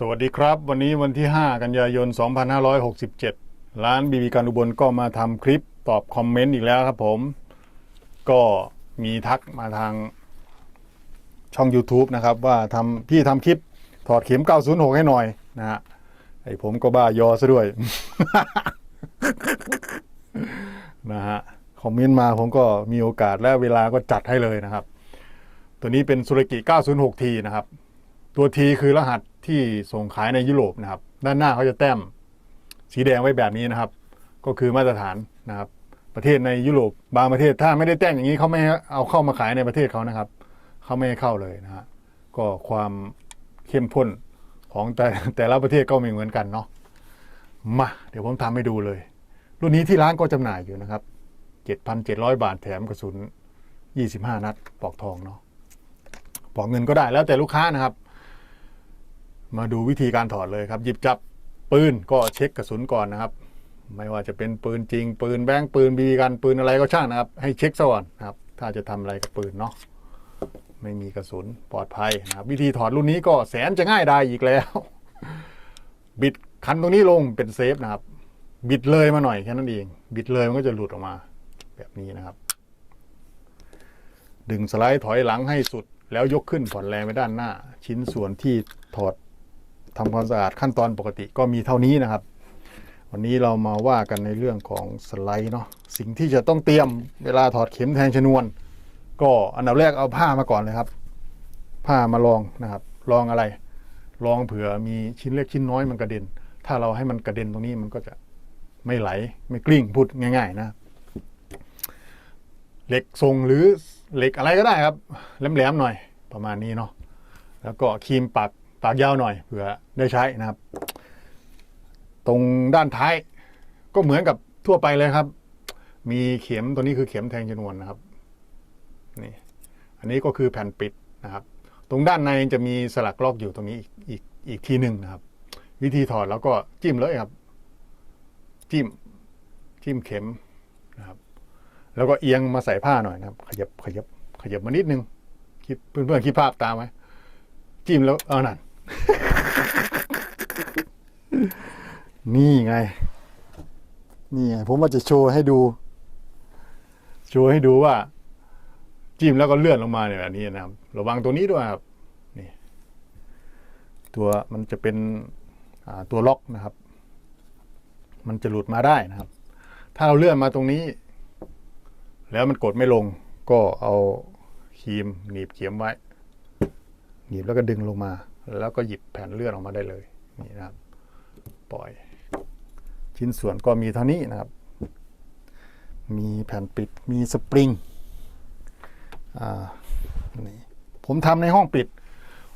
สวัสดีครับ วันนี้วันที่ 5 กันยายน 2567 ร้านบีบีการอุบลก็มาทำคลิปตอบคอมเมนต์อีกแล้วครับผม ก็มีทักมาทางช่อง YouTube นะครับ ว่าทำพี่ทำคลิปถอดเข็ม 906 ให้หน่อยนะฮะไอผมก็บ้ายอซะด้วย นะฮะคอมเมนต์มาผมก็มีโอกาสและเวลาก็จัดให้เลยนะครับ ตัวนี้เป็นสุรกิ 906T นะครับ ตัว T คือรหัส ที่ส่งขายในยุโรปนะครับ ด้านหน้าเขาจะแต้มสีแดงไว้แบบนี้นะครับ ก็คือมาตรฐานนะครับ ประเทศในยุโรปบางประเทศถ้าไม่ได้แต้มอย่างนี้เขาไม่เอาเข้ามาขายในประเทศเขานะครับเขาไม่ให้เข้าเลยนะฮะก็ความเข้มข้นของแต่แต่ละประเทศก็ไม่เหมือนกันเนาะมาเดี๋ยวผมทำให้ดูเลย รุ่นนี้ที่ร้านก็จำหน่ายอยู่นะครับ 7,700 บาทแถมกระสุน 25 นัดปลอกทองเนาะปลอกเงินก็ได้แล้วแต่ลูกค้านะครับ มาดูวิธีการถอดเลยครับ หยิบจับปืนก็เช็คกระสุนก่อนนะครับ ไม่ว่าจะเป็นปืนจริง ปืนแบงค์ปืนบีบีกันปืนอะไรก็ช่างนะครับ ให้เช็คซะก่อนนะครับ ถ้าจะทำอะไรกับปืนเนาะไม่มีกระสุนปลอดภัยนะครับ วิธีถอดรุ่นนี้ก็แสนจะง่ายได้อีกแล้ว บิดคันตรงนี้ลงเป็นเซฟนะครับ บิดเลยมาหน่อยแค่นั้นเอง บิดเลยมันก็จะหลุดออกมา แบบนี้นะครับ ดึงสไลด์ถอยหลังให้สุดแล้วยกขึ้นผ่อนแรงไปด้านหน้า ชิ้นส่วนที่ถอด ทำความสะอาดขั้นตอนปกติก็มีเท่านี้นะครับ วันนี้เรามาว่ากันในเรื่องของสไลด์เนาะสิ่งที่จะต้องเตรียมเวลาถอดเข็มแทงชนวน ก็อันดับแรกเอาผ้ามาก่อนเลยครับ ผ้ามาลองนะครับ ลองอะไร ลองเผื่อมีชิ้นเล็กชิ้นน้อยมันกระเด็น ถ้าเราให้มันกระเด็นตรงนี้มันก็จะไม่ไหลไม่กลิ้งพูดง่าย ๆ นะเหล็กทรงหรือเหล็กอะไรก็ได้ครับแหลมๆหน่อยประมาณนี้เนาะแล้วก็ครีมปาก ปากยาวหน่อยเผื่อได้ใช้นะครับ ตรงด้านท้าย ก็เหมือนกับทั่วไปเลยครับ มีเข็มตัวนี้คือเข็มแทงชนวนนะครับนี่อันนี้ก็คือแผ่นปิดนะครับ ตรงด้านในจะมีสลักลอกอยู่ตรงนี้อีกอีกอีกทีหนึ่งนะครับ วิธีถอดแล้วก็จิ้มเลยครับ จิ้มจิ้มเข็มนะครับ แล้วก็เอียงมาใส่ผ้าหน่อยนะครับ ขยับขยับขยับมานิดนึงคิดเพื่อนๆคิดภาพตามไหมจิ้มแล้วเอานั่น นี่ไง นี่ไง ผมว่าจะโชว์ให้ดู โชว์ให้ดูว่า จิ้มแล้วก็เลื่อนลงมาเนี่ยแบบนี้นะครับ ระวังตัวนี้ด้วยครับ นี่ ตัวมันจะเป็นตัวล็อกนะครับ มันจะหลุดมาได้นะครับ ถ้าเราเลื่อนมาตรงนี้ แล้วมันกดไม่ลง ก็เอาครีมหนีบเข็มไว้ หนีบแล้วก็ดึงลงมา แล้วก็หยิบแผ่นเลื่อนออกมาได้เลยนี่นะครับ ปล่อย ชิ้นส่วนก็มีเท่านี้นะครับ มีแผ่นปิดมีสปริงอ่านี่ผมทำในห้องปิด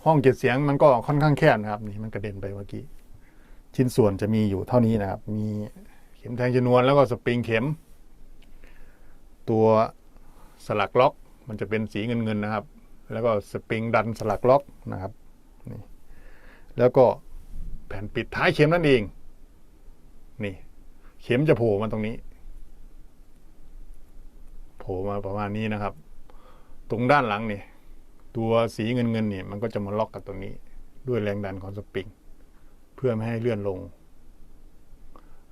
ห้องเก็บเสียงมันก็ค่อนข้างแคบนะครับนี่มันกระเด็นไปเมื่อกี้ชิ้นส่วนจะมีอยู่เท่านี้นะครับ มีเข็มแทงชนวนแล้วก็สปริงเข็ม ตัวสลักล็อก มันจะเป็นสีเงินเงินๆนะครับ แล้วก็สปริงดันสลักล็อกนะครับ แล้วก็แผ่นปิดท้ายเข็มนั่นเอง นี่ เข็มจะโผล่มาตรงนี้ โผล่มาประมาณนี้นะครับ ตรงด้านหลังนี่ตัวสีเงินเงินๆนี่มันก็จะมาล็อกกับตรงนี้ ด้วยแรงดันของสปริง เพื่อไม่ให้เลื่อนลง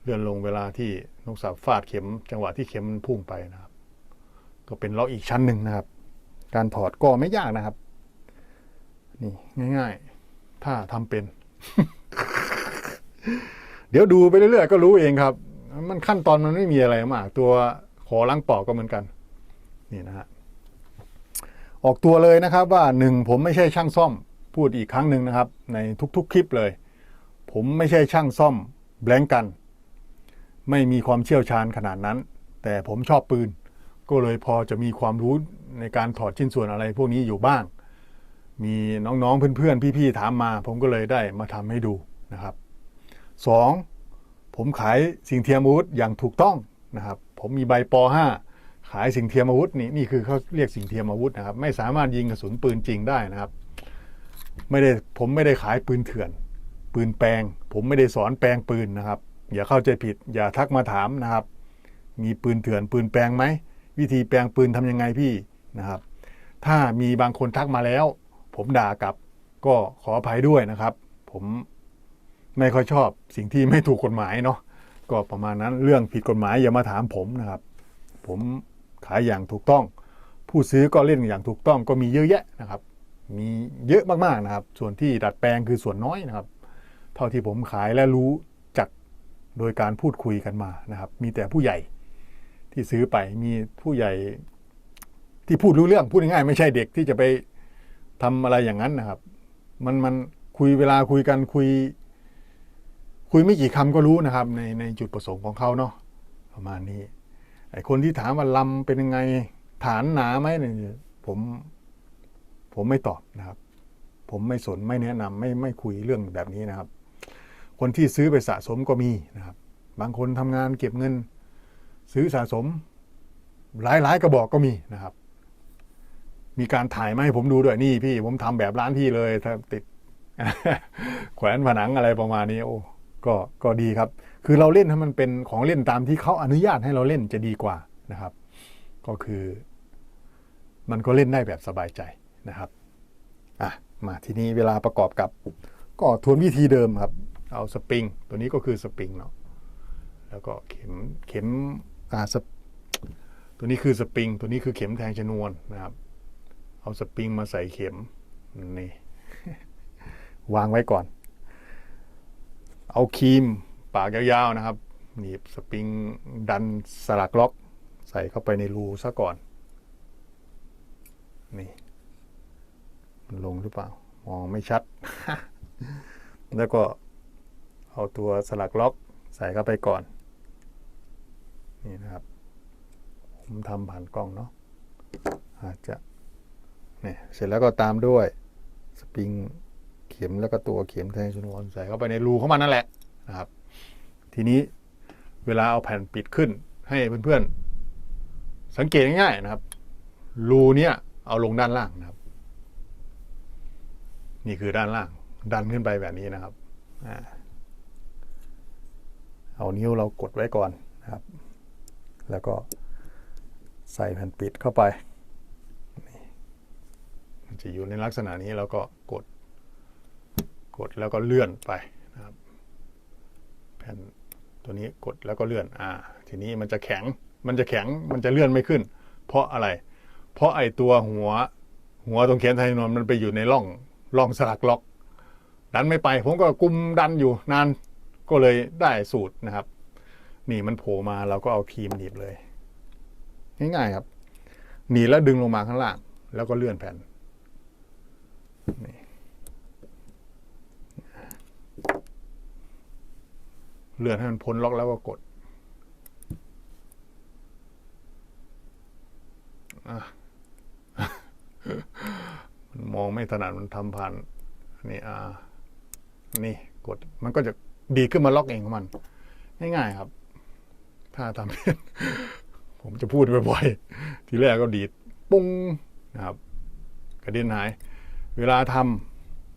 เลื่อนลงเวลาที่นกสาวฟาดเข็ม จังหวะที่เข็มมันพุ่งไปนะครับ ก็เป็นล็อกอีกชั้นหนึ่งนะครับ การถอดก็ไม่ยากนะครับ นี่ง่าย ๆ ถ้าทำเป็น เดี๋ยวดูไปเรื่อยๆก็รู้เองครับ มันขั้นตอนมันไม่มีอะไรมาก ตัวขอล้างปอกก็เหมือนกัน นี่นะฮะออกตัวเลยนะครับว่าหนึ่งผมไม่ใช่ช่างซ่อม พูดอีกครั้งหนึ่งนะครับ ในทุกๆคลิปเลย ผมไม่ใช่ช่างซ่อมแบงกัน ไม่มีความเชี่ยวชาญขนาดนั้น แต่ผมชอบปืน ก็เลยพอจะมีความรู้ในการถอดชิ้นส่วนอะไรพวกนี้อยู่บ้าง มีน้องๆเพื่อนๆพี่ๆถามมา ผมก็เลยได้มาทำให้ดูนะครับสองผมขายสิ่งเทียมอาวุธอย่างถูกต้องนะครับ ผมมีใบป .5 ขายสิ่งเทียมอาวุธนี่นี่คือเขาเรียกสิ่งเทียมอาวุธนะครับ ไม่สามารถยิงกระสุนปืนจริงได้นะครับ ไม่ได้ผมไม่ได้ขายปืนเถื่อน ปืนแปลง ผมไม่ได้สอนแปลงปืนนะครับ อย่าเข้าใจผิด อย่าทักมาถามนะครับ มีปืนเถื่อนปืนแปลงไหมวิธีแปลงปืนทำยังไงพี่นะครับ ถ้ามีบางคนทักมาแล้ว ผมด่ากลับ ก็ขออภัยด้วยนะครับ ผมไม่ค่อยชอบสิ่งที่ไม่ถูกกฎหมายเนาะก็ประมาณนั้นเรื่องผิดกฎหมายอย่ามาถามผมนะครับ ผมขายอย่างถูกต้อง ผู้ซื้อก็เล่นอย่างถูกต้องก็มีเยอะแยะนะครับ มีเยอะมากๆนะครับ ส่วนที่ดัดแปลงคือส่วนน้อยนะครับ เท่าที่ผมขายและรู้จักโดยการพูดคุยกันมานะครับ มีแต่ผู้ใหญ่ที่ซื้อไปมีผู้ใหญ่ที่พูดรู้เรื่องพูดง่ายๆไม่ใช่เด็กที่จะไป ทำอะไรอย่างนั้นนะครับ มันมันคุยเวลาคุยกันคุย คุยไม่กี่คำก็รู้นะครับ ในในจุดประสงค์ของเขาเนาะประมาณนี้ไอคนที่ถามว่าลำเป็นยังไงฐานหนาไหมเนี่ยผม ผมไม่ตอบนะครับ ผมไม่สนไม่แนะนำไม่ไม่คุยเรื่องแบบนี้นะครับ คนที่ซื้อไปสะสมก็มีนะครับ บางคนทำงานเก็บเงิน ซื้อสะสม หลายหลายกระบอกก็มีนะครับ มีการถ่ายมาให้ผมดูด้วยนี่พี่ ผมทำแบบร้านพี่เลยถ้าติด แขวนผนังอะไรประมาณนี้ โอ้ก็ก็ดีครับ คือเราเล่นให้มันเป็นของเล่นตามที่เขาอนุญาตให้เราเล่นจะดีกว่านะครับ ก็คือ มันก็เล่นได้แบบสบายใจนะครับอะมาทีนี้เวลาประกอบกับ ก็ทวนวิธีเดิมครับ เอาสปริง ตัวนี้ก็คือสปริงเนาะแล้วก็เข็มเข็มอ่าสตัวนี้คือสปริง ตัวนี้คือเข็มแทงชนวนนะครับ เอาสปริงมาใส่เข็มนี่วางไว้ก่อน เอาครีมปากยาวๆนะครับหนีบสปริงดันสลักล็อก ใส่เข้าไปในรูซะก่อน นี่มันลงหรือเปล่า มองไม่ชัด แล้วก็เอาตัวสลักล็อกใส่เข้าไปก่อน นี่นะครับ ผมทำผ่านกล้องเนาะอาจจะ เนี่ยเสร็จแล้วก็ตามด้วยสปริงเข็มแล้วก็ตัวเข็มแทงชนวนใส่เข้าไปในรูของมันนั่นแหละนะครับ ทีนี้เวลาเอาแผ่นปิดขึ้นให้เพื่อนๆ สังเกตง่ายๆนะครับ รูเนี้ยเอาลงด้านล่างนะครับ นี่คือด้านล่าง ดันขึ้นไปแบบนี้นะครับเอานิ้วเรากดไว้ก่อนนะครับ แล้วก็ใส่แผ่นปิดเข้าไป จะอยู่ในลักษณะนี้แล้วก็กด กดแล้วก็เลื่อนไปนะครับแผ่นตัวนี้กดแล้วก็เลื่อนอ่าทีนี้มันจะแข็งมันจะแข็งมันจะเลื่อนไม่ขึ้น เพราะอะไร เพราะไอตัวหัว หัวตรงเขียนไทยนอนมันไปอยู่ในร่องร่องสลักล็อก ดันไม่ไปผมก็กุมดันอยู่นานก็เลยได้สูตรนะครับ นี่มันโผล่มาเราก็เอาครีมหนีบเลยง่ายๆครับหนีแล้วดึงลงมาข้างล่าง แล้วก็เลื่อนแผ่น เลื่อนให้มันพ้นล็อกแล้วก็กดมันมองไม่ถนัดมันทำผ่านนี่อ่า นี่กด มันก็จะดีดขึ้นมาล็อกเองของมัน ง่ายๆครับ ถ้าทำเป็นผมจะพูดบ่อยๆทีแรกก็ดีดปุ้งนะครับ กระเด็นหาย เวลาท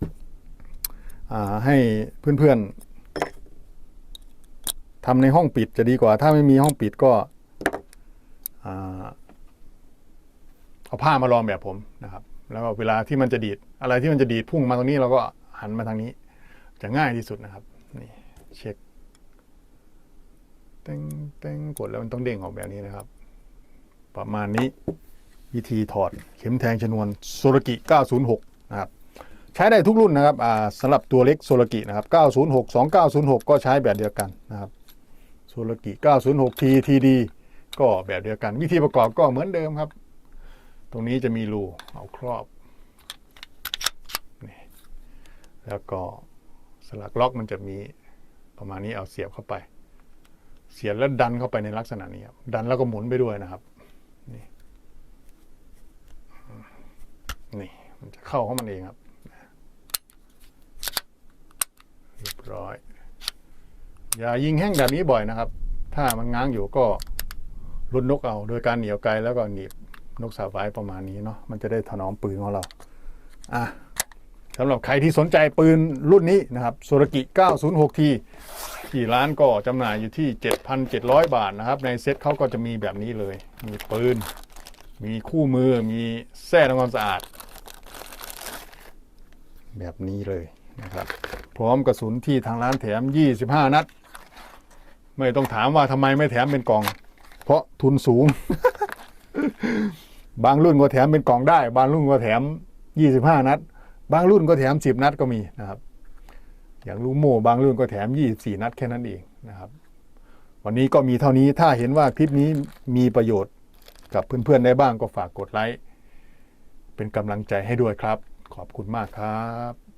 ำให้เพื่อนๆทำในห้องปิดจะดีกว่า ถ้าไม่มีห้องปิดก็เอาผ้ามารองแบบผมนะครับ แล้วก็เวลาที่มันจะดีดอะไรที่มันจะดีดพุ่งมาตรงนี้เราก็หันมาทางนี้ จะง่ายที่สุดนะครับนี่เช็คเต้งเต้งกดแล้วมันต้องเด้งออกแบบนี้นะครับ ประมาณนี้วิธีถอดเข็มแทงชนวนโซลกิ 906 นะครับใช้ได้ทุกรุ่นนะครับสำหรับตัวเล็กโซลกินะครับ 906 2906 ก็ใช้แบบเดียวกันนะครับโซลกิ 906 TTD ก็แบบเดียวกัน วิธีประกอบก็เหมือนเดิมครับ ตรงนี้จะมีรูเอาครอบนี่แล้วก็สลักล็อกมันจะมีประมาณนี้เอาเสียบเข้าไป เสียบแล้วดันเข้าไปในลักษณะนี้ครับดันแล้วก็หมุนไปด้วยนะครับนี่นี่ มันจะเข้าของมันเองครับเรียบร้อย อย่ายิงแห้งแบบนี้บ่อยนะครับ ถ้ามันง้างอยู่ก็ลดนกเอา โดยการเหนียวไกลแล้วก็หนีบนกสาวไว้ประมาณนี้เนาะมันจะได้ถนอมปืนของเราอะสำหรับใครที่สนใจปืนรุ่นนี้นะครับโซลกิ 906T ที่ร้านก็จำหน่ายอยู่ที่ 7,700 บาทนะครับ ในเซ็ตเขาก็จะมีแบบนี้เลย มีปืน มีคู่มือ มีแส้ทำความสะอาด แบบนี้เลยนะครับ พร้อมกระสุนที่ทางร้านแถม 25 นัด ไม่ต้องถามว่าทำไมไม่แถมเป็นกล่อง เพราะทุนสูง บางรุ่นก็แถมเป็นกล่องได้ บางรุ่นก็แถม 25 นัด บางรุ่นก็แถม 10 นัดก็มีนะครับ อย่างลูกโม่บางรุ่นก็แถม 24 นัดแค่นั้นเองนะครับ วันนี้ก็มีเท่านี้ถ้าเห็นว่าคลิปนี้มีประโยชน์กับเพื่อนๆได้บ้างก็ฝากกดไลค์เป็นกำลังใจให้ด้วยครับ ขอบคุณมากครับ